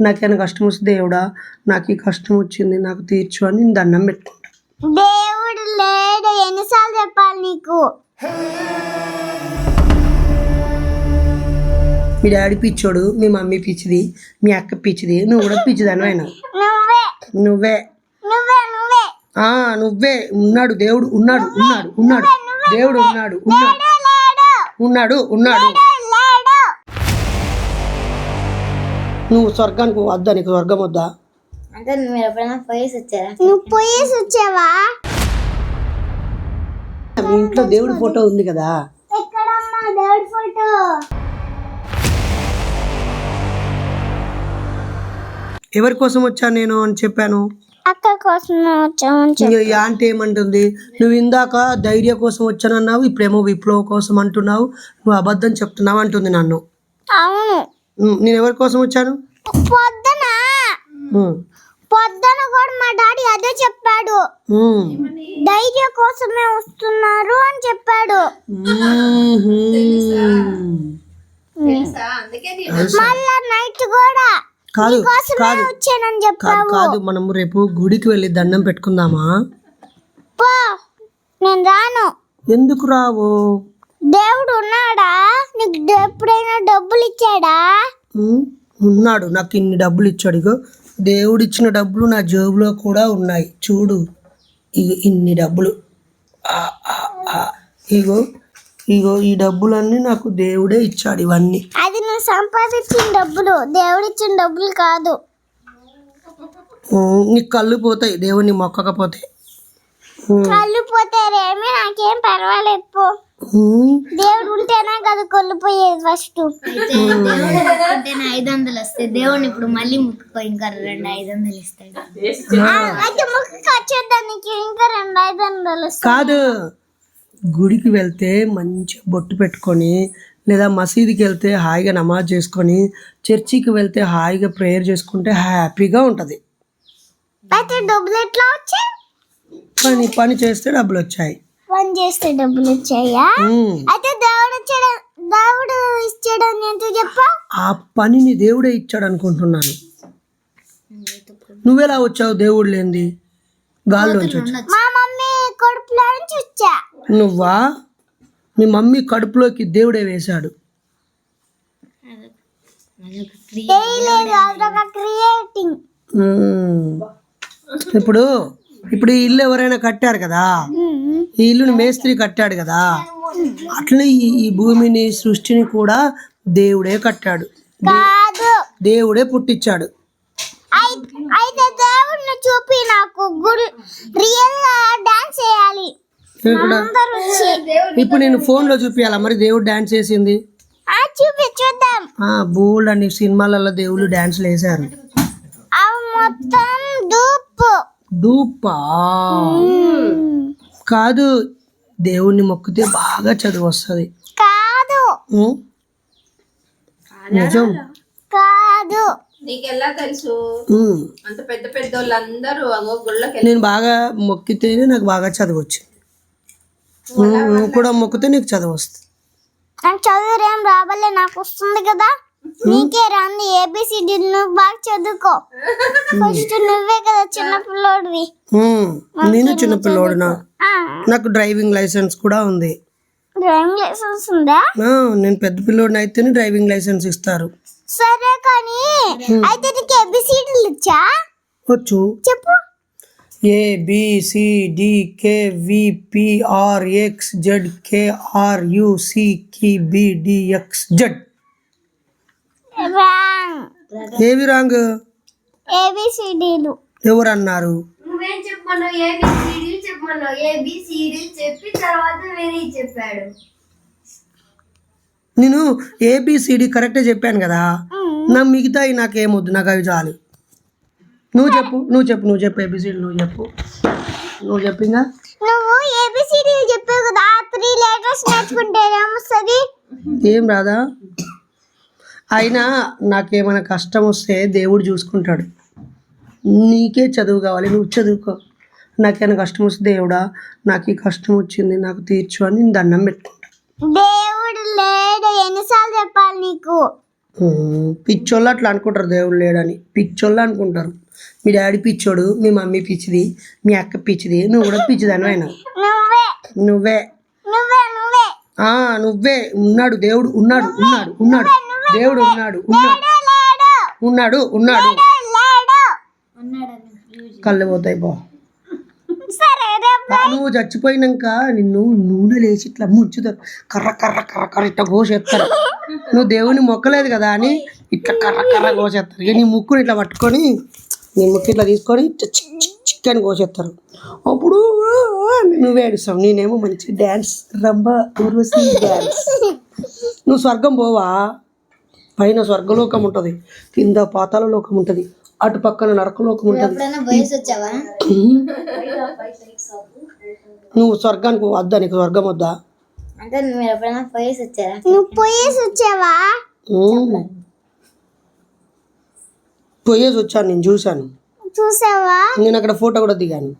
నాకేమైనా కష్టం వస్తే దేవుడా నాకు ఈ కష్టం వచ్చింది నాకు తీర్చు అని నేను దండం పెట్టుకుంటా. దేవుడు లేడు. ఎన్నిసార్లు చెప్పాలి నీకు? మీ డాడీ పిచ్చోడు మీ మమ్మీ పిచ్చిది మీ అక్క పిచ్చిది నువ్వు కూడా పిచ్చిదాని అయినా. నువ్వే. నువ్వే. నువ్వే నువ్వే. ఆ నువ్వే. ఉన్నాడు దేవుడు ఉన్నాడు ఉన్నాడు ఉన్నాడు. దేవుడు ఉన్నాడు ఉన్నాడు. ఉన్నాడు ఉన్నాడు. నువ్వు స్వర్గానికి వద్దా? నీకు స్వర్గం వద్దా? అంటే మీరు ఎప్పుడైనా పోయేసి వచ్చారా? నువ్వు పోయేసి వచ్చావా? మీ ఇంట్లో దేవుడి ఫోటో ఉంది కదా? ఎక్కడమ్మా దేవుడి ఫోటో? ఎవరి కోసం వచ్చాను నేను అని చెప్పాను? అక్క కోసం ఈ ఆంటీ ఏమంటుంది? నువ్వు ఇందాక ధైర్య కోసం వచ్చానన్నావు ఇప్పుడేమో విప్లవ కోసం అంటున్నావు నువ్వు అబద్ధం చెప్తున్నావు అంటుంది నన్ను. అవును. నేను ఎవరి కోసం వచ్చాను? పొద్దున? పొద్దున కూడా మా డాడీ అదే చెప్పాడు. ధైర్యం కోసమే వస్తున్నారు అని చెప్పాడు. మళ్ళా నైట్ కూడా కాదు కాదు. వచ్చానని కాదు చెప్పావు. కాదు మనం రేపు గుడికి వెళ్ళి దండం పెట్టుకుందామా? పో నేను రాను. ఎందుకు రావు? దేవుడు ఉన్నాడా నీకు ఎప్పుడైనా డబ్బులు ఇచ్చాడా ఉన్నాడు. నాకు ఇన్ని డబ్బులు ఇచ్చాడు ఇగో దేవుడు ఇచ్చిన డబ్బులు నా జేబులో కూడా ఉన్నాయి. చూడు ఇగో ఇన్ని డబ్బులు. ఇగో ఇగో ఈ డబ్బులన్నీ నాకు దేవుడే ఇచ్చాడు ఇవన్నీ. అది నువ్వు సంపాదించిన డబ్బులు. దేవుడు ఇచ్చిన డబ్బులు కాదు. నీకు కళ్ళు పోతాయి. దేవుడిని మొక్కకపోతే. కళ్ళు పోతారేమి నాకేం పర్వాలేదు పో. దేవుడు ఉంటేనే కదా కొల్లు పోయేది ఫస్ట్. ఐదు వందలు వస్తాయి. దేవుడిని ఇప్పుడు మళ్ళీ ముక్కుకో ఇంకా రెండు ఐదు వందలు ఇస్తాడు అయితే ముక్కు వచ్చేద్దాం నీకు. ఇంకా రెండు ఐదు వందలు. కాదు గుడికి వెళ్తే మంచిగా బొట్టు పెట్టుకొని లేదా మసీదుకి వెళ్తే హాయిగా నమాజ్ చేసుకొని చర్చికి వెళ్తే హాయిగా ప్రేయర్ చేసుకుంటే హ్యాపీగా ఉంటుంది. అయితే డబ్బులు ఎట్లా వచ్చాయి? పని పని చేస్తే డబ్బులు వచ్చాయి. పని చేస్తే డబ్బులు వచ్చాయా? అయితే దేవుడు ఇచ్చాడు దేవుడు ఇచ్చాడని ఎంత చెప్పా. ఆ పనిని దేవుడే ఇచ్చాడు అనుకుంటున్నాను. నువ్వెలా వచ్చావు దేవుడు లేనిది? గాల్లోంచి వచ్చావు మా మమ్మీ కడుపులో నుంచి వచ్చా. నువ్వా? మీ మమ్మీ కడుపులోకి దేవుడే వేశాడు. ఇప్పుడు ఇప్పుడు ఇల్లు ఎవరైనా కట్టారు కదా? ఈ ఇల్లుని మేస్త్రి కట్టాడు కదా. అట్లనే ఈ భూమిని సృష్టిని కూడా దేవుడే కట్టాడు. దేవుడే పుట్టించాడు అయి- అయితే దేవుడిని చూపి నాకు గుడి రియల్గా డాన్స్ చేయాలి ఇప్పుడు నేను ఫోన్లో చూపించాలా మరి దేవుడు డాన్స్ ఆ బోల్డ్ అని సినిమాలలో దేవుళ్ళు డాన్స్లు వేశారు. మొత్తం దూపు డూపా కాదు దేవుణ్ణి మొక్కితే బాగా చదువు వస్తుంది. కాదు? నిజం. కాదు. నీకెలా తెలుసు. అంత పెద్ద పెద్ద వాళ్ళందరూ గుళ్ళకి నేను బాగా మొక్కితేనే నాకు బాగా చదువు వచ్చింది. నువ్వు కూడా మొక్కితే నీకు చదువు వస్తుంది. నాకు చదువు ఏం రాబలే నాకు వస్తుంది కదా. నీకే రాంది ఏబిసిడి నువ్వు బాగా చదువుకో. ఫస్ట్ నువ్వే కదా చిన్న నేను చిన్నపిల్లోడునా నాకు డ్రైవింగ్ లైసెన్స్ కూడా ఉంది. డ్రైవింగ్ లైసెన్స్ ఉందా? నేను పెద్ద పిల్లోడిని అయితేనే డ్రైవింగ్ లైసెన్స్ ఇస్తారు. సరే కానీ అయితే నీకు ఏబిసిడీలు వచ్చు? చెప్పు. A B C D K V P R X Z K R U C కి B D X Z. Wrong. ఏవి రాంగ్? ఏబిసిడీలు. ఎవరు అన్నారు నువ్వేం చెప్పమన్నావు ఏబిసిడీలు చెప్పమన్నావు ఏబిసిడీలు చెప్పి తర్వాత వేరే చెప్పాడు. నేను ఏబిసిడి కరెక్టే చెప్పాను కదా? నా మిగతాయి నాకేమొద్దు నాకు అవి చాలు. నువ్వు చెప్పు నువ్వు చెప్పు నువ్వు చెప్పు ఏబిసిడి నువ్వు చెప్పు. నువ్వు చెప్పింగా నువ్వు ఏబిసిడీలు చెప్పావు కదా త్రీ లెటర్స్ నేర్చుకుంటే ఏమొస్తుంది ఏం రాదా? అయినా నాకేమైనా కష్టం వస్తే దేవుడు చూసుకుంటాడు. నీకే చదువు కావాలి నువ్వు చదువుకో. నాకేమైనా కష్టం వస్తే దేవుడా నాకు ఈ కష్టం వచ్చింది నాకు తీర్చు అని నేను దండం పెట్టుకుంటా. దేవుడు లేడు ఎన్నిసార్లు చెప్పాలి నీకు? ఉమ్, పిచ్చోళ్ళు అట్లా అనుకుంటారు దేవుడు లేడని. పిచ్చోళ్ళు అనుకుంటారు. మీ డాడీ పిచ్చోడు మీ మమ్మీ పిచ్చిది మీ అక్క పిచ్చిది నువ్వు కూడా పిచ్చిదాని అయినా. నువ్వే. నువ్వే. నువ్వే నువ్వే. ఆ నువ్వే. ఉన్నాడు దేవుడు ఉన్నాడు ఉన్నాడు ఉన్నాడు. దేవుడు ఉన్నాడు ఉన్నాడు. ఉన్నాడు ఉన్నాడు. కళ్ళు పోతాయి బా నువ్వు చచ్చిపోయినాక నిన్ను నూనె లేచి ఇట్లా ముంచుతారు కర్ర కర్ర కర్ర కర్ర ఇట్లా కోసేస్తారు. నువ్వు దేవుని మొక్కలేదు కదా అని ఇట్లా కర్ర కర్ర కోసేస్తారు. ఇక నీ ముక్కుని ఇట్లా పట్టుకొని నీ ముక్కు ఇట్లా తీసుకొని ఇట్లా చిక్ చిక్ చిక్ అని కోసేస్తారు. అప్పుడు నువ్వు ఏడుస్తావు. నేనేమో మంచి డ్యాన్స్ రంబ ఊర్వశి డ్యాన్స్ నువ్వు స్వర్గం పోవా. పైన స్వర్గలోకం ఉంటుంది. కింద పాతాల లోకం ఉంటుంది. అటు పక్కన నరకలోకం ఉంటుంది. నువ్వు స్వర్గానికి వద్దా? నీకు స్వర్గం వద్దా? అంటే మీరు ఎప్పుడైనా వయసు వచ్చారా నువ్వు పోయేసి వచ్చావా? ఉమ్. పోయేసి వచ్చాను నేను చూశాను. చూసావా? నేను అక్కడ ఫోటో కూడా దిగాను.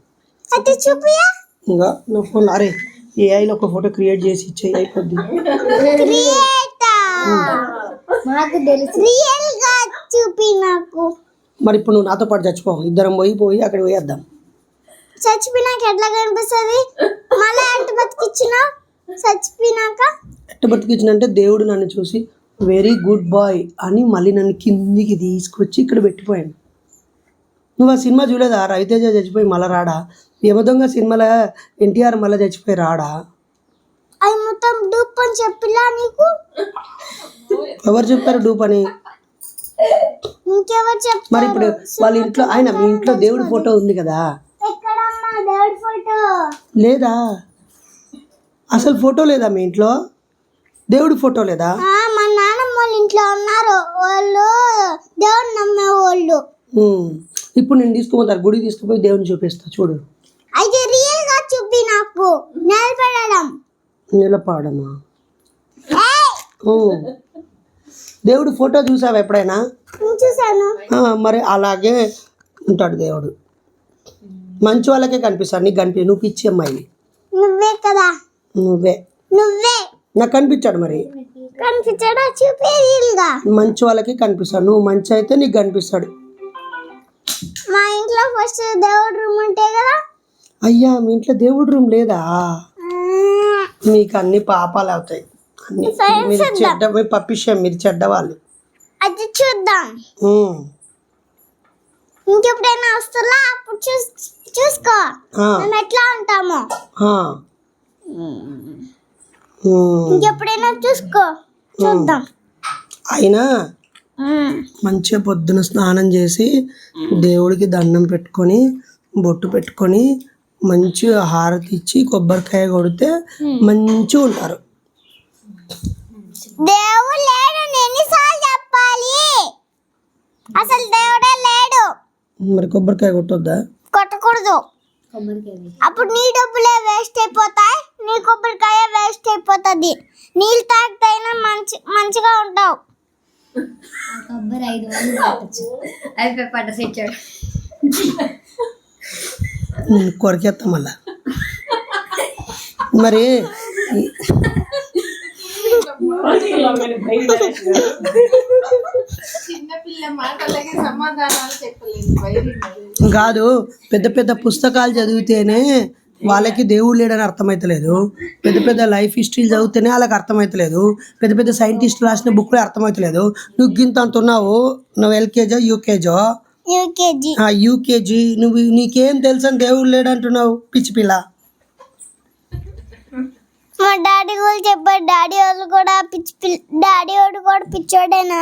అయితే చూపియా? ఇంకా నా ఫోన్ అరే ఏఐలో ఒక ఫోటో క్రియేట్ చేసి ఇచ్చేయి అయిపోద్ది. మాకు తెలుసు రియల్గా చూపి నాకు. మరి ఇప్పుడు నువ్వు నాతో పాటు చచ్చిపో ఇద్దరం పోయి పోయి అక్కడ పోయేద్దాం. చచ్చిపోయినాక ఎట్లా కనిపిస్తుంది? మళ్ళీ ఎంత బతికిచ్చినా చచ్చిపోయినాక? ఎట్ట బతికించినంటే దేవుడు నన్ను చూసి వెరీ గుడ్ బాయ్ అని మళ్ళీ నన్ను కిందికి తీసుకొచ్చి ఇక్కడ పెట్టిపోయాను నువ్వు ఆ సినిమా చూడలేదా? రవితేజ చచ్చిపోయి మళ్ళా రాడా? యమదొంగ సినిమాలో ఎన్టీఆర్ మళ్ళీ చచ్చిపోయి రాడా? అది మొత్తం డూప్ అని చెప్పిలా నీకు? ఎవరు చెప్పారు డూప్ అని? ఇంకెవరు చెప్తారు? మరి ఇప్పుడు వాళ్ళ ఇంట్లో ఆయన మీ ఇంట్లో దేవుడి ఫోటో ఉంది కదా? ఎక్కడమ్మా దేవుడి ఫోటో? లేదా? అసలు ఫోటో లేదా మీ ఇంట్లో? దేవుడి ఫోటో లేదా? ఆ, మా నాన్నమ్మ వాళ్ళ ఇంట్లో ఉన్నారు. వాళ్ళు దేవుడు నమ్మే వాళ్ళు. ఉమ్. ఇప్పుడు నేను తీసుకుపోతాను. గుడి తీసుకుపోయి దేవుని చూపిస్తా. చూడు. అయితే రియల్గా చూపి నాకు. నిలబడడం. నిలపాడమా ఏయ్, ఉమ్. దేవుడి ఫోటో చూసావా ఎప్పుడైనా? చూసాను మరి అలాగే ఉంటాడు దేవుడు. మంచి వాళ్ళకే కనిపిస్తాడు. నీకు కనిపి నువ్వు పిచ్చి అమ్మాయి. నువ్వే కదా. నువ్వే. నువ్వే. నాకు కనిపించాడు మరి. కనిపించడా? చూపి రియల్గా మంచి వాళ్ళకి కనిపిస్తాడు. నువ్వు మంచి అయితే నీకు కనిపిస్తాడు. మా ఇంట్లో ఫస్ట్ దేవుడు రూమ్ ఉంటాయి కదా? అయ్యా మీ ఇంట్లో దేవుడి రూమ్ లేదా? మీకు అన్ని పాపాలు అవుతాయి. మీరు చెడ్డ మీ పప్పిషం మీరు చెడ్డవాళ్ళు. అది చూద్దాం. ఇంకెప్పుడైనా వస్తున్నా అప్పుడు చూస్ చూసుకో. మేము ఎట్లా ఉంటామో. ఇంకెప్పుడైనా చూసుకో. చూద్దాం. అయినా. మంచిగా పొద్దున స్నానం చేసి దేవుడికి దండం పెట్టుకొని బొట్టు పెట్టుకొని మంచిగా హారతి ఇచ్చి కొబ్బరికాయ కొడితే మంచిగా ఉంటారు. దేవుడు లేడు నేను ఎన్నిసార్లు చెప్పాలి? అసలు దేవుడే లేడు. మరి కొబ్బరికాయ కొట్టొద్దా? కొట్టకూడదు. కొబ్బరికాయ అప్పుడు నీ డబ్బులే వేస్ట్ అయిపోతాయి నీ కొబ్బరికాయ వేస్ట్ అయిపోతుంది. నీళ్ళు తాగితేనే మంచి మంచిగా ఉంటావు. ఆ కొబ్బరి ఐదు పట్టచ్చు అయిపోయి కొరికేస్తాం మళ్ళా. మరి కాదు పెద్ద పెద్ద పుస్తకాలు చదివితేనే వాళ్ళకి దేవుడు లేడని అర్థమవుతలేదు పెద్ద పెద్ద లైఫ్ హిస్టరీలు చదివితేనే వాళ్ళకి అర్థమవుతలేదు పెద్ద పెద్ద సైంటిస్టులు రాసిన బుక్లు అర్థమవుతలేదు నువ్వు గింత అంత ఉన్నావు. నువ్వు ఎల్కేజో యూకేజో? యూకేజీ. యూకేజీ. నువ్వు నీకేం తెలుసు అని దేవుడు లేడంటున్నావు పిచ్చి పిల్ల? మా డాడీ కూడా చెప్పారు డాడీ వాళ్ళు కూడా పిచ్చి డాడీ వాడు కూడా పిచ్చోడేనా?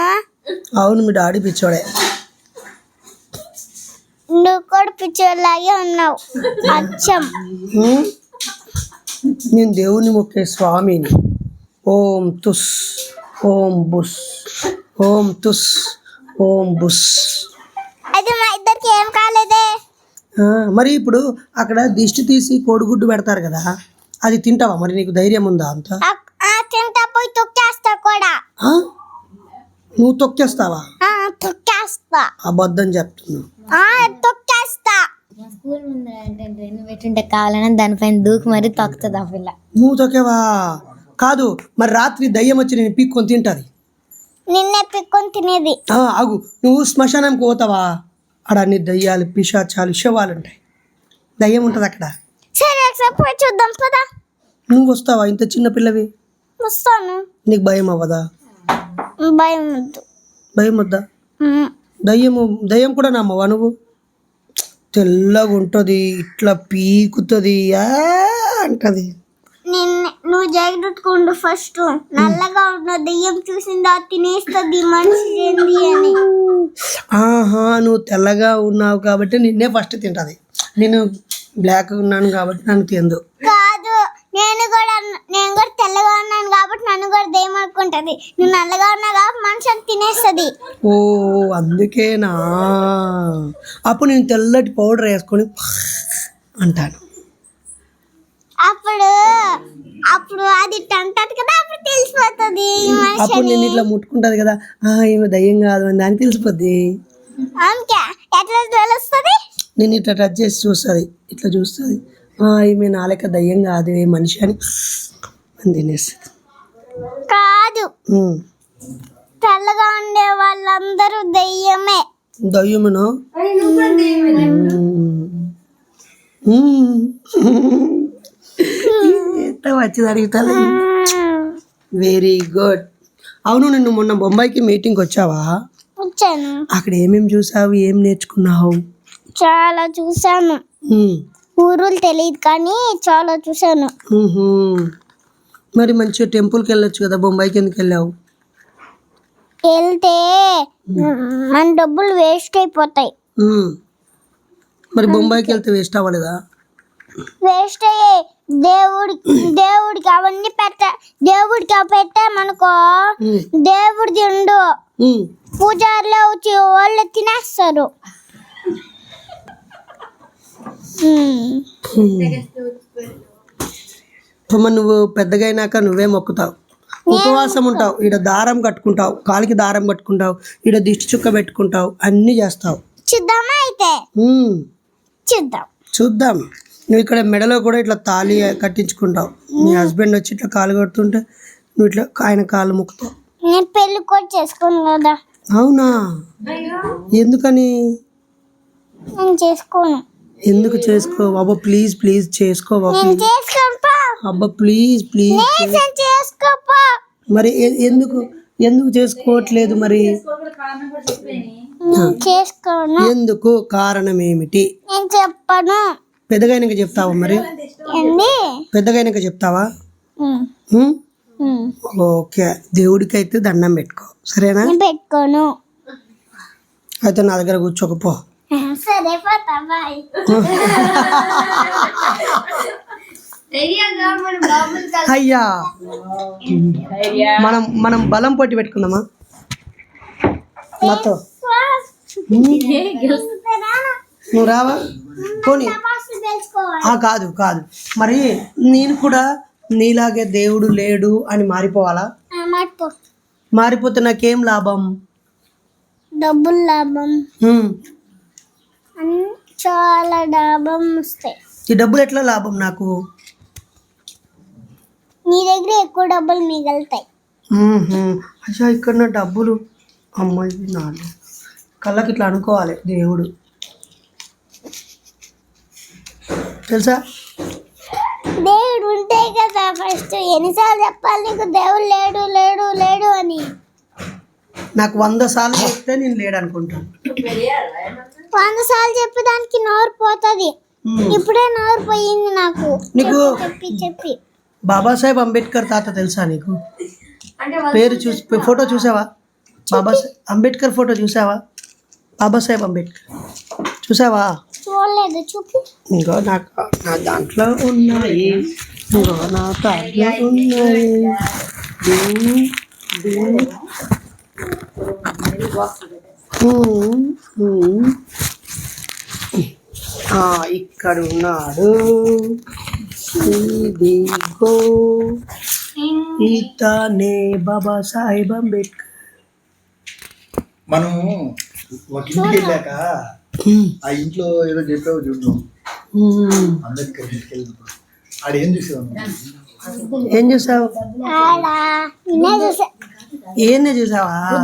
అవును మీ డాడీ పిచ్చోడే. నువ్వు కూడా పిచ్చోడ్లాగే ఉన్నావు. అచ్చం? నేను దేవుని మొక్కే స్వామిని. ఓం తుస్ ఓం బుస్ ఓం తుస్ ఓం బుస్. అయితే మా ఇద్దరికి ఏం కాలేదే? మరి ఇప్పుడు అక్కడ దిష్టి తీసి కోడిగుడ్డు పెడతారు కదా? అది తింటావా? మరి నీకు ధైర్యం ఉందా అంత? తింటా పోయి తొక్కేస్తా కూడా? నువ్వు తొక్కేస్తావా? ఆ, తొక్కేస్తా. అబద్ధం చెప్తున్నావు ఆ, తొక్కేస్తా. స్కూల్ ముందు అంటే ట్రైన్ పెట్టుంటే కావాలని దానిపైన దూకి మరీ తొక్కుతుంది ఆ పిల్ల. నువ్వు తొక్కేవా? కాదు మరి రాత్రి దయ్యం వచ్చి నేను పీక్కొని తింటుంది. నిన్నే పిక్కొని తినేది. ఆ, ఆగు. నువ్వు శ్మశానానికి పోతావా? ఆడ అన్ని దయ్యాలు పిశాచాలు శవాలు ఉంటాయి. దయ్యం ఉంటుంది అక్కడ. సరే ఒకసారి పోయి చూద్దాం పదా. నువ్వు వస్తావా ఇంత చిన్న పిల్లవి. వస్తాను. నీకు భయం అవ్వదా? భయం వద్దు. భయం వద్దా. దయ్యము దయ్యం కూడా నమ్మవా నువ్వు? తెల్లగా ఉంటుంది ఇట్లా పీకుతుంది అంటది. నిన్నే నువ్వు జాగ్రత్తగా ఫస్ట్ నల్లగా ఉన్న దెయ్యం చూసిందా తినేస్తుంది మనిషి ఏంది అని. ఆహా నువ్వు తెల్లగా ఉన్నావు కాబట్టి నిన్నే ఫస్ట్ తింటది. నేను బ్లాక్ ఉన్నాను కాబట్టి నన్ను తిందు. కాదు నేను కూడా నేను కూడా తెల్లగా ఉన్నాను కాబట్టి నన్ను కూడా దెయ్యం అనుకుంటది నువ్వు నల్లగా ఉన్నావు కాబట్టి మనిషి అది తినేస్తుంది. ఓ అందుకేనా? అప్పుడు నేను తెల్లటి పౌడర్ వేసుకొని అంటాను. అప్పుడు అప్పుడు అది అంటది కదా అప్పుడు తెలిసిపోతుంది అప్పుడు నేను ఇట్లా ముట్టుకుంటుంది కదా. ఆ ఈమె దయ్యం కాదు అని దానికి తెలిసిపోద్ది. అందుకే ఎట్లా తెలుస్తుంది నేను ఇట్లా టచ్ చేసి చూస్తుంది ఇట్లా చూస్తుంది. ఈమె నా లెక్క దయ్యం కాదు ఏ మనిషి అని అని తినేస్తుంది. కాదు. తెల్లగా ఉండే వాళ్ళందరూ దెయ్యమే. దయ్యమును? ఎంత వచ్చింది అడుగుతాను వెరీ గుడ్ అవును నిన్ను మొన్న బొంబాయికి మీటింగ్ వచ్చావా? వచ్చాను. అక్కడ ఏమేమి చూసావు ఏం నేర్చుకున్నావు? చాలా చూసాను ఊరులు తెలియదు కానీ చాలా చూసాను. మరి మంచిగా టెంపుల్కి వెళ్ళొచ్చు కదా? బొంబాయికి ఎందుకు వెళ్ళావు? వెళ్తే మన డబ్బులు వేస్ట్ అయిపోతాయి. మరి బొంబాయికి వెళ్తే వేస్ట్ అవ్వలేదా? వేస్ట్ అయ్యే దేవుడికి దేవుడికి అవన్నీ పెట్ట దేవుడికి అవి పెట్టామనుకో ఉమ్, దేవుడు తిండు. పూజారులు వచ్చి వాళ్ళు తినేస్తారు. నువ్వు పెద్దగా అయినాక నువ్వే మొక్కుతావు. ఉపవాసం ఉంటావు. ఈడ దారం కట్టుకుంటావు. కాలికి దారం కట్టుకుంటావు. ఈడ దిష్టి చుక్క పెట్టుకుంటావు. అన్నీ చేస్తావు. చూద్దామా అయితే? ఉమ్, చూద్దాం. చూద్దాం. నువ్వు ఇక్కడ మెడలో కూడా ఇట్లా తాళి కట్టించుకుంటావు. మీ హస్బెండ్ వచ్చి ఇట్లా కాలు కడుతుంటే నువ్వు ఇట్లా ఆయన కాలు ముక్కుతావు. నేను పెళ్ళి కూడా చేసుకోను కదా. అవునా? ఎందుకని? నేను చేసుకోను. ఎందుకు చేసుకో? అబ్బా ప్లీజ్ ప్లీజ్ చేసుకోపా అబ్బా ప్లీజ్ ప్లీజ్ మరి ఎందుకు ఎందుకు చేసుకోవట్లేదు మరి? ఎందుకు? కారణం ఏమిటి? చెప్పను. పెద్దగైనాక చెప్తావా మరి? పెద్దగైనాక చెప్తావా. ఓకే. దేవుడికి అయితే దండం పెట్టుకో. సరేనా? పెట్టుకోను. అయితే నా దగ్గర కూర్చోకపో సరే పోతా బాయ్. తెలియగా మన బాబులు అయ్యా. మనం మనం బలం పోటీ పెట్టుకుందామా? నాతో. నువ్వు రావా? పోనీ. కాదు కాదు. మరి నేను కూడా నీలాగే దేవుడు లేడు అని మారిపోవాలా? మారిపోతే నాకేం లాభం? డబ్బులు లాభం. చాలా లాభం వస్తాయి. ఈ డబ్బులు ఎట్లా లాభం నాకు? నీ దగ్గర ఎక్కువ డబ్బులు మిగులుతాయి. అయ్యా ఇక్కడ నా డబ్బులు. అమ్మాయి నాలుగు కళ్ళకి ఇట్లా అనుకోవాలి దేవుడు. తెలుసా? దేవుడు ఉంటే కదా ఫస్ట్ ఎన్నిసార్లు చెప్పాలి నీకు? దేవుడు లేడు లేడు లేడు అని. నాకు వంద సార్లు చెప్తే నేను లేడు అనుకుంటాను వంద సార్లు చెప్పేదానికి నోరు పోతుంది. ఇప్పుడే నోరు పోయింది నాకు. నీకు చెప్పి చెప్పి బాబాసాహెబ్ అంబేద్కర్ తాత తెలుసా నీకు? పేరు చూసి ఫోటో చూసావా? బాబాసాహెబ్ అంబేద్కర్ ఫోటో చూసావా? బాబాసాహెబ్ అంబేద్కర్. చూసావా? చూడలేదు చూపి. ఇంకో నాకు నా దాంట్లో ఉన్నాయి. ఇంకో నా దాంట్లో ఉన్నాయి. ఇక్కడ ఉన్నాడు. ఇదిగో ఇతనే బాబా సాహెబ్ అంబేద్కర్. మనం ఒక ఇంటికి వెళ్ళాక ఆ ఇంట్లో ఏదో చెప్పావు చూడు. అంబేద్కర్ ఇంటికి వెళ్ళినప్పుడు. ఆడ ఏం చూసావు? ఏం చూసావు? ఏందే చూసావా?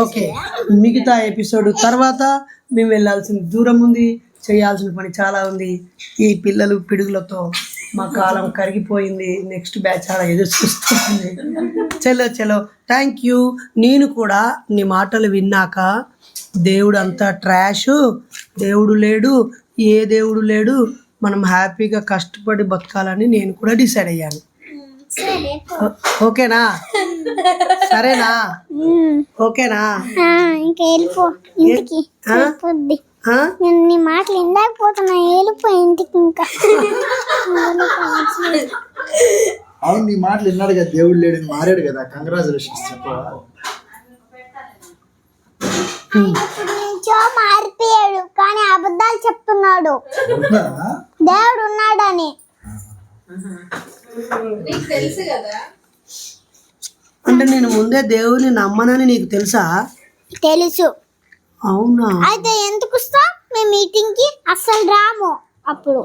ఓకే. మిగతా ఎపిసోడ్ తర్వాత మేము వెళ్ళాల్సిన దూరం ఉంది చేయాల్సిన పని చాలా ఉంది. ఈ పిల్లలు పిడుగులతో మా కాలం కరిగిపోయింది. నెక్స్ట్ బ్యాచ్ అలా ఎదురు చూస్తుంది. చలో చలో. థ్యాంక్ యూ నేను కూడా నీ మాటలు విన్నాక దేవుడు అంతా ట్రాష్ దేవుడు లేడు. ఏ దేవుడు లేడు? మనం హ్యాపీగా కష్టపడి బతకాలని నేను కూడా డిసైడ్ అయ్యాను. ఓకేనా? సరేనా? ఓకేనా? ఇంకా వెళ్ళిపో ఇంటికి నీ మాటలు ఇందాకపోతున్నా వెళ్ళిపో ఇంటికి ఇంకా. అవును నీ మాటలు విన్నాడు కదా దేవుడు లేడు మారాడు కదా. కంగ్రాచులేషన్స్ చెప్పవా? మారిపోయాడు కానీ అబద్ధాలు చెప్తున్నాడు? దేవుడు ఉన్నాడని. నీకు తెలుసు కదా? అంటే నేను ముందే దేవుని నమ్మనని నీకు తెలుసా? తెలుసు. అవునా? అయితే ఎందుకు వస్తాం మేము మీటింగ్కి అస్సలు రాము అప్పుడు.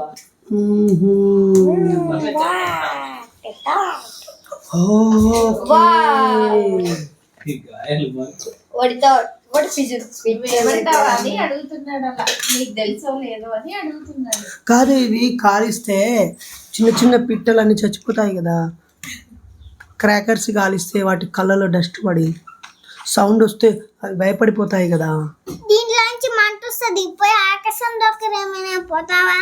ఓకే. ఏమంటావా అని అడుగుతున్నాడు అలా. నీకు తెలుసో లేదో అని అడుగుతున్నాడు. కాదు ఇవి కాలిస్తే చిన్న చిన్న పిట్టలన్నీ చచ్చిపోతాయి కదా. క్రాకర్స్ కాలిస్తే వాటి కళ్ళలో డస్ట్ పడి సౌండ్ వస్తే అవి భయపడిపోతాయి కదా. దీంట్లో నుంచి మంట వస్తుంది. పోయి ఆకాశం ఏమైనా పోతావా?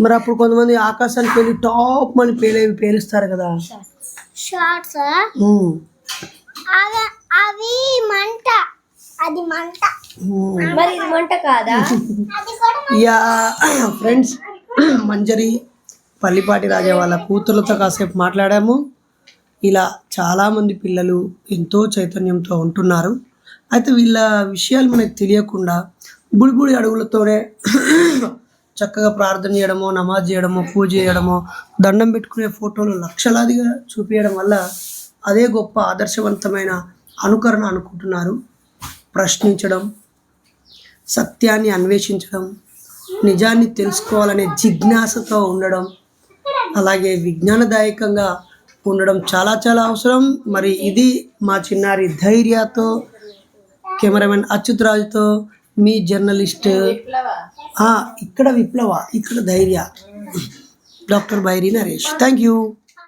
మరి అప్పుడు కొంతమంది ఆకాశానికి వెళ్ళి టాప్ అని పేలేవి పేలుస్తారు కదా. షార్ట్స్ అవి మంట. అది మంట. మరి ఇది మంట కాదా? అది కూడా యా ఫ్రెండ్స్ మంజరి పల్లిపాటి రాజా వాళ్ళ కూతుర్లతో కాసేపు మాట్లాడాము. ఇలా చాలామంది పిల్లలు ఎంతో చైతన్యంతో ఉంటున్నారు. అయితే వీళ్ళ విషయాలు మనకు తెలియకుండా బుడిబుడి అడుగులతోనే చక్కగా ప్రార్థన చేయడమో నమాజ్ చేయడమో పూజ చేయడమో దండం పెట్టుకునే ఫోటోలు లక్షలాదిగా చూపించడం వల్ల అదే గొప్ప ఆదర్శవంతమైన అనుకరణ అనుకుంటున్నారు. ప్రశ్నించడం సత్యాన్ని అన్వేషించడం నిజాన్ని తెలుసుకోవాలనే జిజ్ఞాసతో ఉండడం అలాగే విజ్ఞానదాయకంగా ఉండడం చాలా చాలా అవసరం. మరి ఇది మా చిన్నారి ధైర్యతో కెమెరామెన్ అచ్యుత్ రాజుతో మీ జర్నలిస్ట్ ఇక్కడ విప్లవ ఇక్కడ ధైర్య. Doctor Bairi Naresh. Thank you.